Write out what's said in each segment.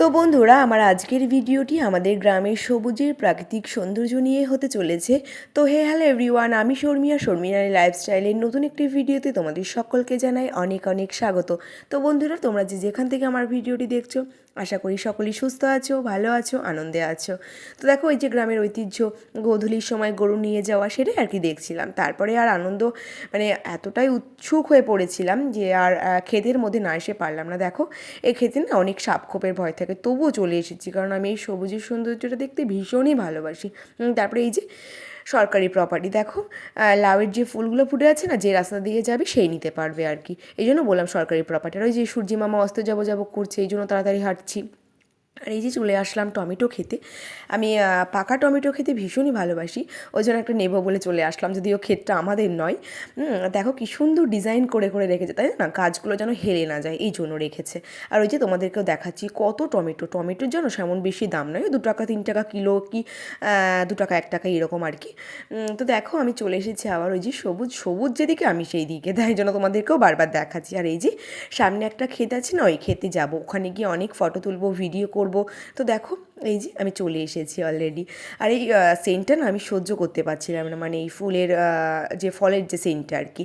তো বন্ধুরা, আমার আজকের ভিডিওটি আমাদের গ্রামের সবুজের প্রাকৃতিক সৌন্দর্য নিয়ে হতে চলেছে। তো হে হ্যালো এভরিওয়ান, আমি শর্মিয়া। শর্মিয়ার লাইফস্টাইলের নতুন একটি ভিডিওতে তোমাদের সকলকে জানাই অনেক অনেক স্বাগত। তো বন্ধুরা, তোমরা যে যেখান থেকে আমার ভিডিওটি দেখছ, আশা করি সকলেই সুস্থ আছো, ভালো আছো, আনন্দে আছো। তো দেখো, ওই যে গ্রামের ঐতিহ্য, গোধূলির সময় গরু নিয়ে যাওয়া সেটাই আর কি দেখছিলাম। তারপরে আর আনন্দ মানে এতটাই উৎসুক হয়ে পড়েছিলাম যে আর ক্ষেতের মধ্যে না এসে পারলাম না। দেখো, এই ক্ষেতে না অনেক সাপখোপের ভয় থাকে। তবুও চলে এসেছি। কারণ আমি এই সবুজের সৌন্দর্যটা দেখতে ভীষণই ভালোবাসি। তারপরে এই যে সরকারি প্রপার্টি দেখো লাউয়ের যে ফুলগুলো ফুটে আছে না, যে রাস্তা দিয়ে যাবে সেই নিতে পারবে আর কি। এই জন্য বললাম সরকারি প্রপার্টি আর ওই যে সূর্যি মামা অস্ত যাব যাব করছে, এই জন্য তাড়াতাড়ি হাঁটছি। আর এই যে চলে আসলাম টমেটো খেতে। আমি পাকা টমেটো খেতে ভীষণই ভালোবাসি। ওই জন্য একটা নেব বলে চলে আসলাম, যদিও ক্ষেতটা আমাদের নয়। দেখো কি সুন্দর ডিজাইন করে করে রেখেছে, তাই না? গাছগুলো যেন হেলে না যায়, এই জন্য রেখেছে। আর ওই যে তোমাদেরকেও দেখাচ্ছি কত টমেটো। টমেটোর জন্য সেমন বেশি দাম নয়, দু টাকা, তিন টাকা কিলো কি দু টাকা, এক টাকা এরকম আর কি। তো দেখো আমি চলে এসেছি আবার ওই যে সবুজ সবুজ যেদিকে আমি সেই দিকে, তাই জন্য তোমাদেরকেও বারবার দেখাচ্ছি। আর এই যে সামনে একটা ক্ষেত আছে না, ওই ক্ষেতে যাব। ওখানে গিয়ে অনেক ফটো তুলবো ভিডিও করব তো দেখো, এই যে আমি চলে এসেছি অলরেডি আর এই সেন্টটা না আমি সহ্য করতে পারছিলাম না মানে এই ফুলের যে ফলের যে সেন্টটা আর কি।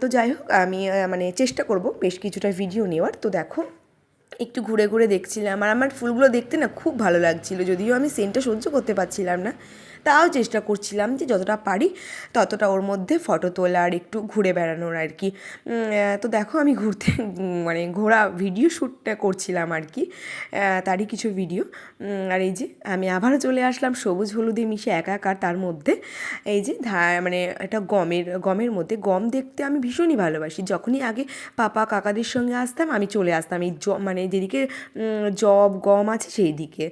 তো যাই হোক, আমি মানে চেষ্টা করব বেশ কিছুটা ভিডিও নেওয়ার। তো দেখো, একটু ঘুরে ঘুরে দেখছিলাম। আর আমার ফুলগুলো দেখতে না খুব ভালো লাগছিল, যদিও আমি সেন্টটা সহ্য করতে পারছিলাম না। তাও চেষ্টা করছিলাম যে যতটা পারি ততটা ওর মধ্যে ফটো তোলার, একটু ঘুরে বেড়ানোর আর কি। তো দেখো আমি ঘুরতে মানে ঘোরা ভিডিও শ্যুটটা করছিলাম আর কি তারই কিছু ভিডিও আর এই যে আমি আবারও চলে আসলাম সবুজ হলুদে মিশে একাকার তার মধ্যে। এই যে মানে একটা গমের গমের মধ্যে। গম দেখতে আমি ভীষণই ভালোবাসি। যখনই আগে পাপা কাকাদের সঙ্গে আসতাম, আমি চলে আসতাম। এই জ মানে যেদিকে জব গম আছে সেই দিকে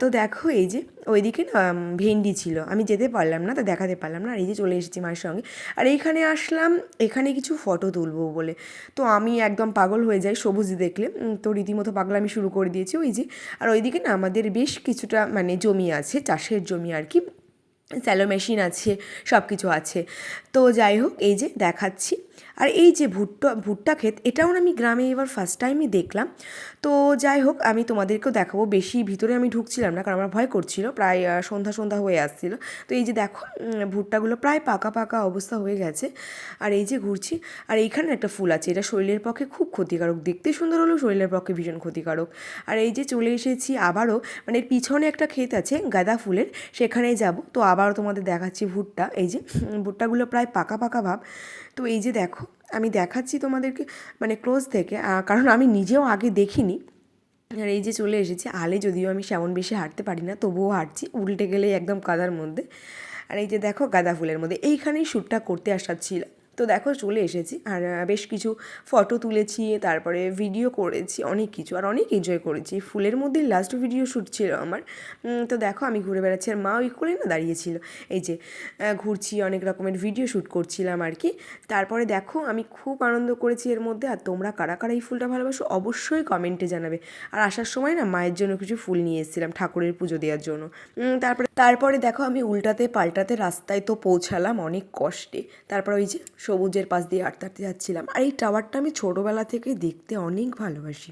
তো দেখো এই যে ওইদিকে না ভেন্ডি ছিল। আমি যেতে পারলাম না, তা দেখাতে পারলাম না, আর এই যে চলে এসেছি মায়ের সঙ্গে। আর এইখানে আসলাম, এখানে কিছু ফটো তুলবো বলে। তো আমি একদম পাগল হয়ে যাই সবুজ দেখলে। তো রীতিমতো পাগল আমি শুরু করে দিয়েছি ওই যে। আর ওইদিকে না, আমাদের বেশ কিছুটা মানে জমি আছে, চাষের জমি আর কি। স্যালো মেশিন আছে সব কিছু আছে। তো যাই হোক, এই যে দেখাচ্ছি। আর এই যে ভুট্টা ভুট্টা ক্ষেত, এটাও আমি গ্রামে এবার ফার্স্ট টাইমই দেখলাম। তো যাই হোক, আমি তোমাদেরকেও দেখাবো, বেশি ভিতরে আমি ঢুকছিলাম না, কারণ আমার ভয় করছিল, প্রায় সন্ধ্যা সন্ধ্যা হয়ে আসছিল। তো এই যে দেখো ভুট্টাগুলো প্রায় পাকা পাকা অবস্থা হয়ে গেছে। আর এই যে ঘুরছি, আর এইখানে একটা ফুল আছে, এটা শরীরের পক্ষে খুব ক্ষতিকারক, দেখতে সুন্দর হলেও শরীরের পক্ষে ভীষণ ক্ষতিকারক। আর এই যে চলে এসেছি আবারও মানে পিছনে একটা ক্ষেত আছে, গাঁদা ফুলের, সেখানে যাব। তো আবারও তোমাদের দেখাচ্ছি ভুট্টা, এই যে ভুট্টাগুলো প্রায় পাকা পাকা ভাব। তো এই যে দেখো আমি দেখাচ্ছি তোমাদেরকে মানে ক্লোজ থেকে কারণ আমি নিজেও আগে দেখিনি। আর এই যে চলে এসেছি, আলে যদিও আমি সেমন বেশি হাঁটতে পারি না, তবুও হাঁটছি, উল্টে গেলে একদম কাদার মধ্যে। আর এই যে দেখো, গাঁদা ফুলের মধ্যে, এইখানেই শ্যুটটা করতে আসার ছিল তো দেখো চলে এসেছি। আর বেশ কিছু ফটো তুলেছি, তারপরে ভিডিও করেছি, অনেক কিছু। আর অনেক এনজয় করেছি। ফুলের মধ্যে লাস্ট ভিডিও শ্যুট ছিল আমার। তো দেখো আমি ঘুরে বেড়াচ্ছি। আর মা ওই করে না দাঁড়িয়েছিল এই যে ঘুরছি, অনেক রকমের ভিডিও শ্যুট করছিলাম আর কি। তারপরে দেখো আমি খুব আনন্দ করেছি এর মধ্যে। আর তোমরা কারা কারা এই ফুলটা ভালোবাসো অবশ্যই কমেন্টে জানাবে। আর আসার সময় না মায়ের জন্য কিছু ফুল নিয়ে এসেছিলাম ঠাকুরের পুজো দেওয়ার জন্য। তারপরে তারপরে দেখো আমি উল্টাতে পাল্টাতে রাস্তায় তো পৌঁছালাম অনেক কষ্টে। তারপর ওই যে সবুজের পাশ দিয়ে হাঁটতে হাঁটতে যাচ্ছিলাম। আর এই টাওয়ারটা আমি ছোটোবেলা থেকে দেখতে অনেক ভালোবাসি।